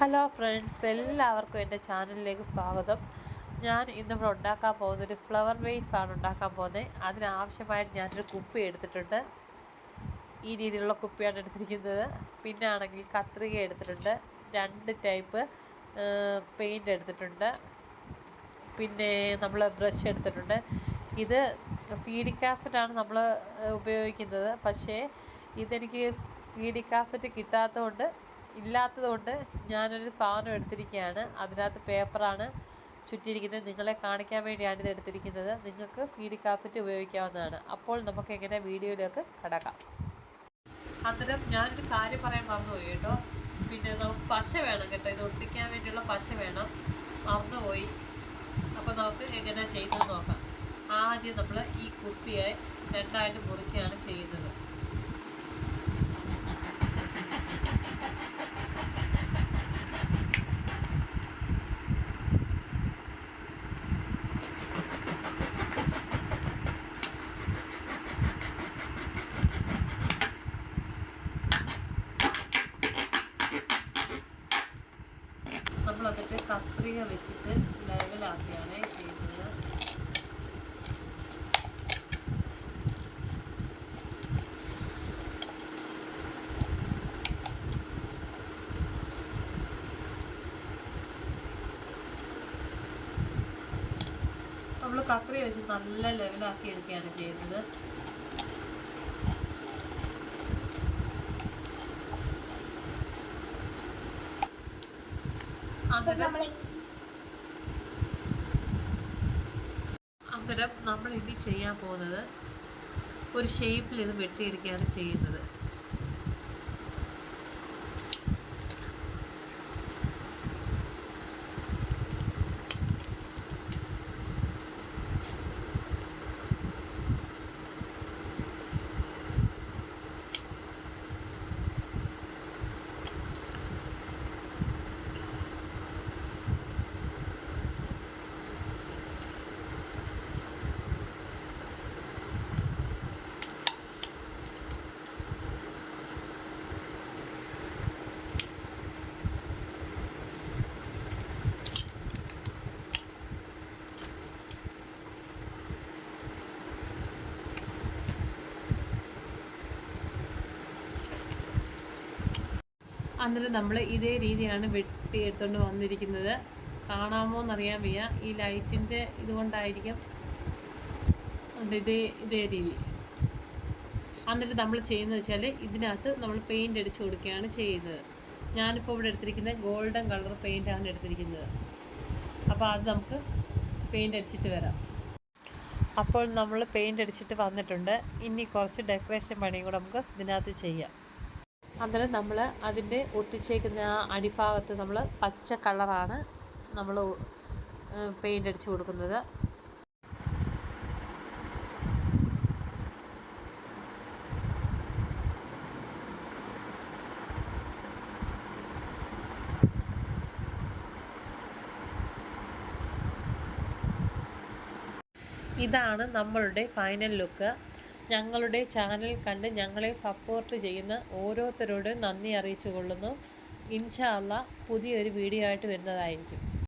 Hello friends എല്ലാവർക്കും എന്റെ ചാനലിലേക്ക് സ്വാഗതം. ഞാൻ ഇന്നിവിടെ ഉണ്ടാക്കാൻ പോകുന്നൊരു ഫ്ലവർ വേസ് ആണ് ഉണ്ടാക്കാൻ പോകുന്നത്. അതിനാവശ്യമായിട്ട് ഞാനൊരു കുപ്പി എടുത്തിട്ടുണ്ട്. ഈ രീതിയിലുള്ള കുപ്പിയാണ് എടുത്തിരിക്കുന്നത്. പിന്നെ ആണെങ്കിൽ കത്രിക എടുത്തിട്ടുണ്ട്. രണ്ട് ടൈപ്പ് പെയിന്റ് എടുത്തിട്ടുണ്ട്. പിന്നെ നമ്മൾ ബ്രഷ് എടുത്തിട്ടുണ്ട്. ഇത് സീഡിക് ആസിഡാണ് നമ്മൾ ഉപയോഗിക്കുന്നത്. പക്ഷേ ഇതെനിക്ക് സീഡിക് ആസിഡ് കിട്ടാത്തതുകൊണ്ട് ഇല്ലാത്തതുകൊണ്ട് ഞാനൊരു സാധനം എടുത്തിരിക്കുകയാണ്. അതിനകത്ത് പേപ്പറാണ് ചുറ്റിയിരിക്കുന്നത്. നിങ്ങളെ കാണിക്കാൻ വേണ്ടിയാണ് ഇത് എടുത്തിരിക്കുന്നത്. നിങ്ങൾക്ക് സി ഡി കാസറ്റ് ഉപയോഗിക്കാവുന്നതാണ്. അപ്പോൾ നമുക്ക് എങ്ങനെ വീഡിയോയിലേക്ക് കടക്കാം. അന്നേരം ഞാനൊരു കാര്യം പറയാൻ മറന്നുപോയി കേട്ടോ. പിന്നെ നമുക്ക് പശ വേണം കേട്ടോ. ഇത് ഒട്ടിക്കാൻ വേണ്ടിയുള്ള പശ വേണം. മറന്നുപോയി. അപ്പോൾ നമുക്ക് എങ്ങനെ ചെയ്യുന്നത് നോക്കാം. ആദ്യം നമ്മൾ ഈ കുപ്പിയെ രണ്ടായിട്ട് മുറിക്കുകയാണ് ചെയ്യുന്നത് നമ്മൾ എന്നിട്ട് കത്രിക വെച്ചിട്ട് ലെവലാക്കിയാണ് ചെയ്യുന്നത് നമ്മൾ കത്രിക വെച്ചിട്ട് നല്ല ലെവലാക്കി എടുക്കുകയാണ് ചെയ്യുന്നത് അന്നേരം നമ്മൾ ഇനി ചെയ്യാൻ പോകുന്നത്? ഒരു ഷേപ്പിൽ ഇത് വെട്ടിയെടുക്കുകയാണ് ചെയ്യുന്നത്. അന്നേരം നമ്മൾ ഇതേ രീതിയാണ് വെട്ടി എടുത്തുകൊണ്ട് വന്നിരിക്കുന്നത്. കാണാമോ എന്നറിയാൻ വയ്യ. ഈ ലൈറ്റിന്റെ ഇതുകൊണ്ടായിരിക്കും ഇതേ ഇതേ രീതി. എന്നിട്ട് നമ്മൾ ചെയ്യുന്നത് വെച്ചാൽ ഇതിനകത്ത് നമ്മൾ പെയിന്റ് അടിച്ചു കൊടുക്കുകയാണ് ചെയ്യുന്നത്. ഞാനിപ്പോൾ ഇവിടെ എടുത്തിരിക്കുന്നത് ഗോൾഡൻ കളർ പെയിന്റാണ് എടുത്തിരിക്കുന്നത്. അപ്പോൾ അത് നമുക്ക് പെയിന്റ് അടിച്ചിട്ട് വരാം. അപ്പോൾ നമ്മൾ പെയിന്റ് അടിച്ചിട്ട് വന്നിട്ടുണ്ട്. ഇനി കുറച്ച് ഡെക്കറേഷൻ പണിയും കൂടെ നമുക്ക് ഇതിനകത്ത് ചെയ്യാം. അന്നേരം നമ്മൾ അതിന്റെ ഒട്ടിച്ചേക്കുന്ന ആ അടിഭാഗത്ത് നമ്മൾ പച്ച കളറാണ് നമ്മൾ പെയിന്റ് അടിച്ച് കൊടുക്കുന്നത്. ഇതാണ് നമ്മളുടെ ഫൈനൽ ലുക്ക് ഞങ്ങളുടെ ചാനൽ കണ്ട് ഞങ്ങളെ സപ്പോർട്ട് ചെയ്യുന്ന ഓരോരുത്തരോടും നന്ദി അറിയിച്ചു കൊള്ളുന്നു ഇൻഷാ അല്ല പുതിയൊരു വീഡിയോ ആയിട്ട് വരുന്നതായിരിക്കും.